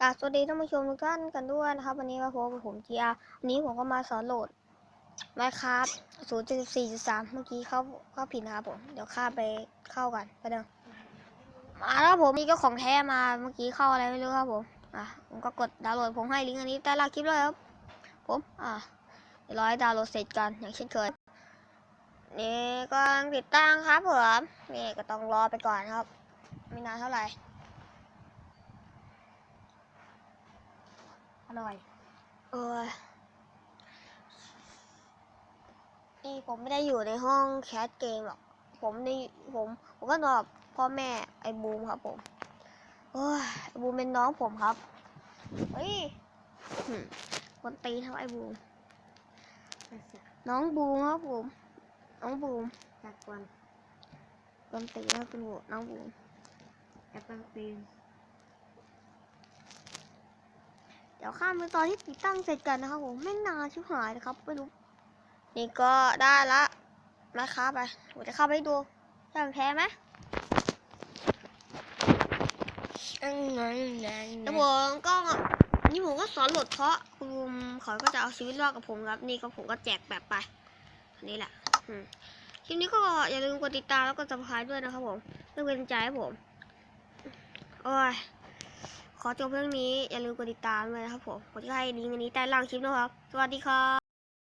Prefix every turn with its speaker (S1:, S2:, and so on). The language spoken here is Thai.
S1: กาสวัสดีท่านผู้ชมทุกท่านกันด้วยนะครับ วันนี้มาพบกับผมจีอาวันนี้ผมก็มาสอนโหลด Minecraft 0.4.3เมื่อกี้เข้าเข้าผิดนะครับผม เดี๋ยวข้าไปเข้ากันไปเดิมมาแล้วผมนี่ก็ของแท้มาเมื่อกี้เข้าอะไรไม่รู้ครับผม อะผมก็กดดาวน์โหลดผมให้ลิงก์อันนี้ใต้ล่างคลิปเลยครับ ผม อะเดี๋ยวรอให้ดาวน์โหลดเสร็จกันอย่างเช่นเคย นี่ก็ติดตั้งครับผม นี่ก็ต้องรอไปก่อนครับ ไม่นานเท่าไหร่
S2: อร่อย
S1: เออ นี่ผมไม่ได้อยู่ในห้องแคสเกมหรอก ผมในผม ผมก็นอนกับพ่อแม่ไอ้บูมครับผมโอ้ยไอ้บูมเป็นน้องผมครับ เฮ้ยหึคนตีนครับไอ้บูม น้องบูมครับผมน้องบูม
S2: จากวัน
S1: คนตีนครับคุณบูมน้องบูม
S2: แอปเปิลปีน
S1: เดี๋ยวข้ามไปตอนที่ติดตั้งเสร็จกันนะครับผมไม่นานชิบหายนะครับไม่รู้นี่ก็ได้ละนะครับไปผมจะเข้าไปดูใช่มันแพ้ไหมแล้วผมก็นี่ผมก็สอนโหลดเพราะคุณลุงเขาก็จะเอาชีวิตรอดกับผมครับ นี่ก็ผมก็แจกแบบไปอันนี้แหละอืมคลิปนี้ก็อย่าลืมกดติดตามแล้วก็สับสไครด้วยนะครับผมเพื่อเป็นกำลังใจให้ผม โอ้ย ขอจบเรื่องนี้อย่าลืมกดติดตามเลยนะครับผมผมจะให้ลิงก์อันนี้ใต้ล่างคลิปนะครับ สวัสดีครับ